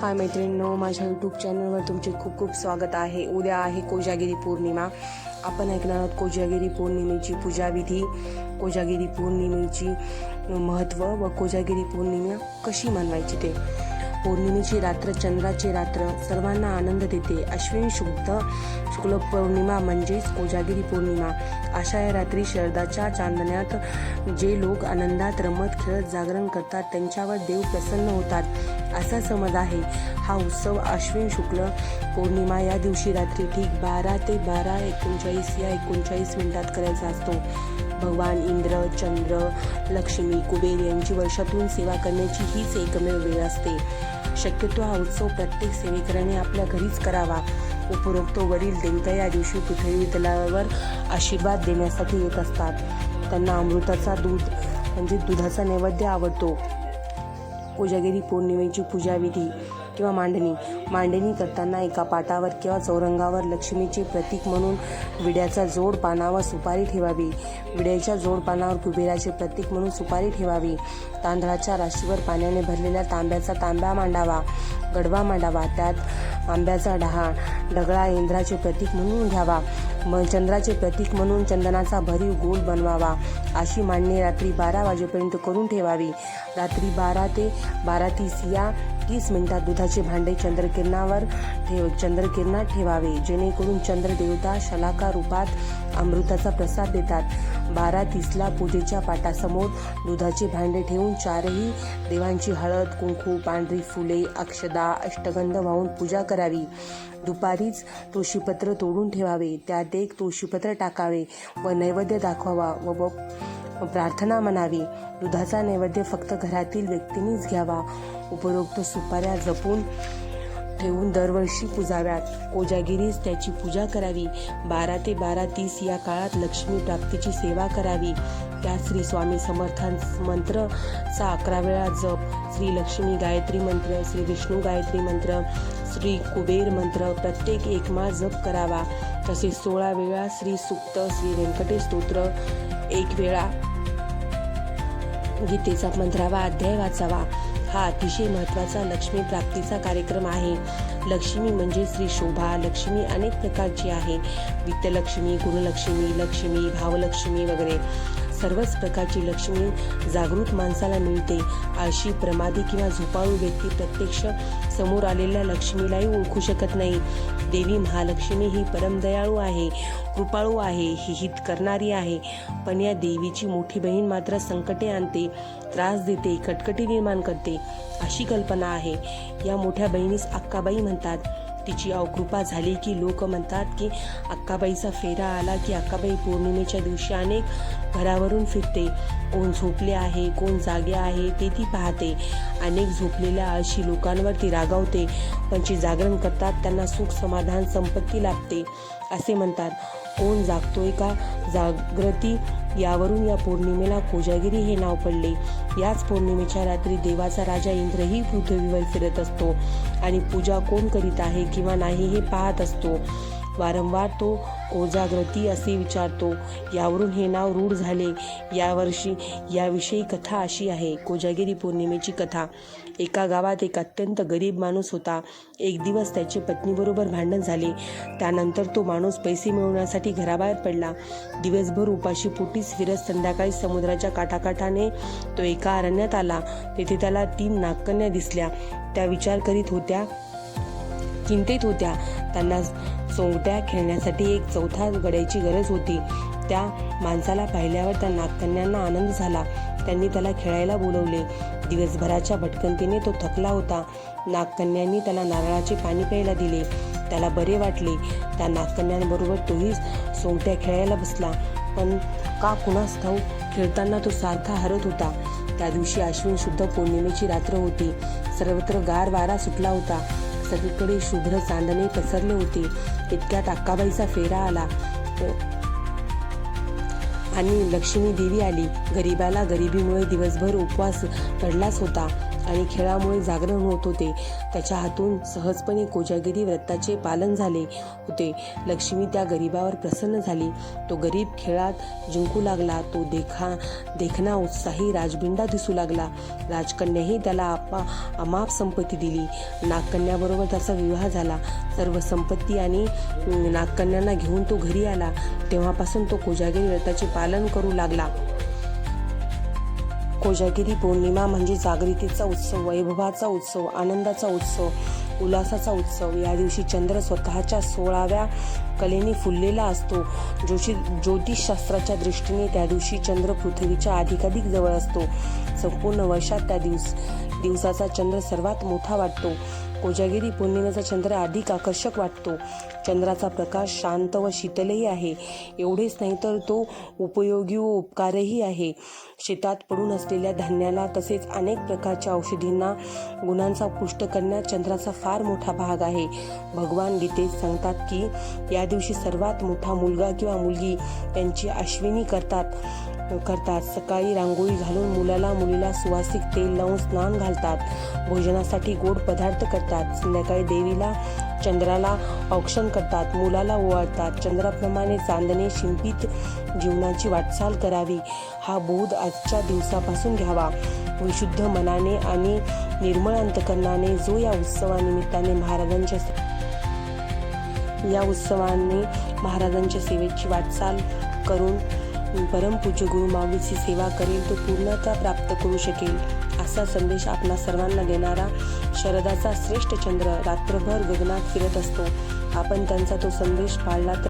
हाय मैत्रिणींनो माझ्या यूट्यूब चॅनलवर तुमचे खूप खूप स्वागत आहे. उद्या आहे कोजागिरी पौर्णिमा. आपण ऐकणार आहोत कोजागिरी पौर्णिमेची पूजाविधी कोजागिरी पौर्णिमेची महत्त्व व कोजागिरी पौर्णिमा कशी मनवायची ते. पौर्णिमेची रात्र चंद्राची रात्र सर्वांना आनंद देते. अश्विन शुद्ध शुक्ल पौर्णिमा म्हणजेच कोजागिरी पौर्णिमा. अशा या रात्री शरदाच्या चांदण्यात जे लोक आनंदात रमत खेळत जागरण करतात त्यांच्यावर देव प्रसन्न होतात असा समज आहे. हा उत्सव अश्विन शुक्ल पौर्णिमा या दिवशी रात्री ठीक बारा ते बारा एकोणचाळीस या एकोणचाळीस मिनिटात करायचा असतो. भगवान इंद्र चंद्र लक्ष्मी कुबेर यांची वर्षातून सेवा करण्याची हीच एकमेव वेळ असते. शक्यतो हा उत्सव प्रत्येक सेवेकराने आपल्या घरीच करावा. उपरोक्त वरील देवता या दिवशी पृथ्वी तलावर आशीर्वाद देण्यासाठी येत असतात. त्यांना अमृताचा दूध म्हणजे दुधाचा नैवेद्य आवडतो. कोजागिरी पौर्णिमेची पूजाविधी किंवा मांडणी. मांडणी करताना एका पाटावर किंवा चौरंगावर लक्ष्मीचे प्रतीक म्हणून विड्याचा जोड पानावर सुपारी ठेवावी. विड्याच्या जोड पानावर कुबेराचे प्रतीक म्हणून सुपारी ठेवावी. तांदळाच्या राशीवर पाण्याने भरलेल्या तांब्याचा तांब्या मांडावा. गडवा मांडावा. त्यात आंब्याचा डहा. डगळा इंद्राचे प्रतीक म्हणून घ्यावा. मग चंद्राचे प्रतीक म्हणून चंदनाचा भरीव गोल बनवावा अशी मांडणी रात्री बारा वाजेपर्यंत करून ठेवावी. रात्री बारा ते बारा तीस या तीस मिनिटात दुधाचे भांडे चंद्रकिरणावर ठेव चंद्रकिरणात ठेवावे. जेणेकरून चंद्रदेवता शलाका रूपात अमृताचा प्रसाद देतात. बारा तीसला पूजेच्या पाटासमोर दुधाचे भांडे ठेवून चारही देवांची हळद कुंकू पांढरी फुले अक्षदा अष्टगंध वाहून पूजा करावी. दुपारीच तुळशीपत्र तोडून ठेवावे. त्यात एक तुळशीपत्र टाकावे. व नैवेद्य दाखवावा व व प्रार्थना म्हणावी. दुधाचा नैवेद्य फक्त घरातील व्यक्तींनीच घ्यावा. उपरोक्त सुपाऱ्या जपून ठेवून दरवर्षी पूजाव्यात. कोजागिरीस त्याची पूजा करावी. बारा ते बारा तीस या काळात लक्ष्मी प्राप्तीची सेवा करावी. त्यात श्री स्वामी समर्थां मंत्रचा अकरा वेळा जप श्री लक्ष्मी गायत्री मंत्र श्री विष्णू गायत्री मंत्र श्री कुबेर मंत्र प्रत्येक एकमा जप करावा. तसेच सोळा वेळा श्री सुक्त श्री व्यंकटेश स्तोत्र एक वेळा गीतेचा पंधरावा अध्याय वाचावा. हा अतिशय महत्त्वाचा लक्ष्मी प्राप्तीचा कार्यक्रम आहे. लक्ष्मी म्हणजे श्री शोभा लक्ष्मी अनेक प्रकारची आहे. वित्तलक्ष्मी गुणलक्ष्मी लक्ष्मी भावलक्ष्मी वगैरे. सर्वच प्रकारची लक्ष्मी जागृत माणसाला मिळते. आळशी प्रमादी किंवा झोपाळू व्यक्ती प्रत्यक्ष समोर आलेल्या लक्ष्मीलाही ओळखू शकत नाही. देवी महालक्ष्मी ही परमदयाळू आहे कृपाळू आहे ही हित करणारी आहे. पण या देवीची मोठी बहीण मात्र संकटे आणते त्रास देते कटकटी निर्माण करते अशी कल्पना आहे. या मोठ्या बहिणीस अक्काबाई म्हणतात. तिची अवकृपा झाली की लोक म्हणतात की अक्काबाईचा फेरा आला की अक्काबाई पौर्णिमेच्या दिवशी अनेक घरावरून फिरते. कोण झोपले आहे कोण जागे आहे ते ती पाहते. अनेक झोपलेल्या आळशी लोकांवर ती रागावते. पण जे जागरण करतात त्यांना सुख समाधान संपत्ती लाभते. असे म्हणतात. कोण जागतोय का? जागृती यावरून या पौर्णिमेला कोजागिरी हे नाव पडले. याच पौर्णिमेच्या रात्री देवाचा राजा इंद्रही पृथ्वीवर फिरत असतो. आणि पूजा कोण करीत आहे किंवा नाही हे पाहत असतो. वारंवार तो कोजाग्रती असे विचारतो. यावरून हे नाव रूढ झाले. यावर्षी याविषयी कथा अशी आहे. कोजागिरी पौर्णिमेची कथा. एका गावात एक अत्यंत गरीब माणूस होता. एक दिवस त्याचे पत्नीबरोबर भांडण झाले. त्यानंतर तो माणूस पैसे मिळवण्यासाठी घराबाहेर पडला. दिवसभर उपाशी पोटीस फिरत संध्याकाळी समुद्राच्या काठाकाठाने तो एका अरण्यात आला. तेथे त्याला तीन नागकन्या दिसल्या. त्या विचार करीत होत्या चिंतेत होत्या. त्यांना सोंगट्या खेळण्यासाठी एक चौथा गड्याची गरज होती. त्या माणसाला पाहिल्यावर त्या नागकन्यांना आनंद झाला. त्यांनी त्याला खेळायला बोलवले. दिवसभराच्या भटकंतीने तो थकला होता. नागकन्यांनी त्याला नारळाचे पाणी प्यायला दिले. त्याला बरे वाटले. त्या नागकन्यांबरोबर तोही सोंगट्या खेळायला बसला. पण का कुणास ठाऊक खेळताना तो सारखा हरत होता. त्या दिवशी अश्विन शुद्ध पौर्णिमेची रात्र होती. सर्वत्र गार वारा सुटला होता. सगळीकडे शुभ्र चांदणे पसरले होते. इतक्यात अक्काबाईचा फेरा आला. आणि लक्ष्मी देवी आली. गरिबाला गरिबीमुळे दिवसभर उपवास पडलाच होता. आणि खेळामुळे जागरण होत होते. त्याच्या हातून सहजपणे कोजागिरी व्रताचे पालन झाले होते. लक्ष्मी त्या गरीबावर प्रसन्न झाली. तो गरीब खेळात जिंकू लागला. तो देखा देखणा उत्साही राजबिंडा दिसू लागला. राजकन्याही त्याला आपा अमाप संपत्ती दिली. नागकन्याबरोबर त्याचा विवाह झाला. सर्व संपत्ती आणि नागकन्यांना घेऊन तो घरी आला. तेव्हापासून तो कोजागिरी व्रताचे पालन करू लागला. कोजागिरी पौर्णिमा म्हणजे जागृतीचा उत्सव वैभवाचा उत्सव आनंदाचा उत्सव उल्हासाचा उत्सव. या दिवशी चंद्र स्वतःच्या सोळाव्या कलेने फुललेला असतो. जोशी ज्योतिषशास्त्राच्या दृष्टीने त्या दिवशी चंद्र पृथ्वीच्या अधिकाधिक जवळ असतो. संपूर्ण वर्षात त्या दिवस दिवसाचा चंद्र सर्वात मोठा वाटतो. कोजागिरी पौर्णिमेचा चंद्र अधिक आकर्षक वाटतो. चंद्राचा प्रकाश शांत व शीतलही आहे. एवढेच नाही तर तो उपयोगी व उपकारही आहे. शेतात पडून असलेल्या धान्याला तसेच अनेक प्रकारच्या औषधींना गुणांचा पुष्ट करण्यात चंद्राचा फार मोठा भाग आहे. भगवान गीतेत सांगतात की या दिवशी सर्वात मोठा मुलगा किंवा मुलगी त्यांची अश्विनी करतात. करतात. सकाळी रांगोळी घालून मुलाला मुलीला सुवासिक तेल लावून स्नान घालतात. भोजनासाठी गोड पदार्थ करतात. संध्याकाळी देवीला चंद्राला औक्षण करतात. मुलाला ओवाळतात. चंद्राप्रमाणे चांदणे शिंपित जीवनाची वाटचाल करावी. हा बोध आजच्या दिवसापासून घ्यावा. विशुद्ध मनाने आणि निर्मळ अंतकरणाने जो या उत्सवानिमित्ताने महाराजांच्या या उत्सवाने महाराजांच्या सेवेची वाटचाल करून परमपूज्य गुरुमाऊलीची सेवा करेल तो पूर्णता प्राप्त करू शकेल असा संदेश आपणा सर्वांना देणारा शरदाचा श्रेष्ठ चंद्र रात्रभर गगनात फिरत असतो. आपण त्यांचा तो संदेश पाळला तर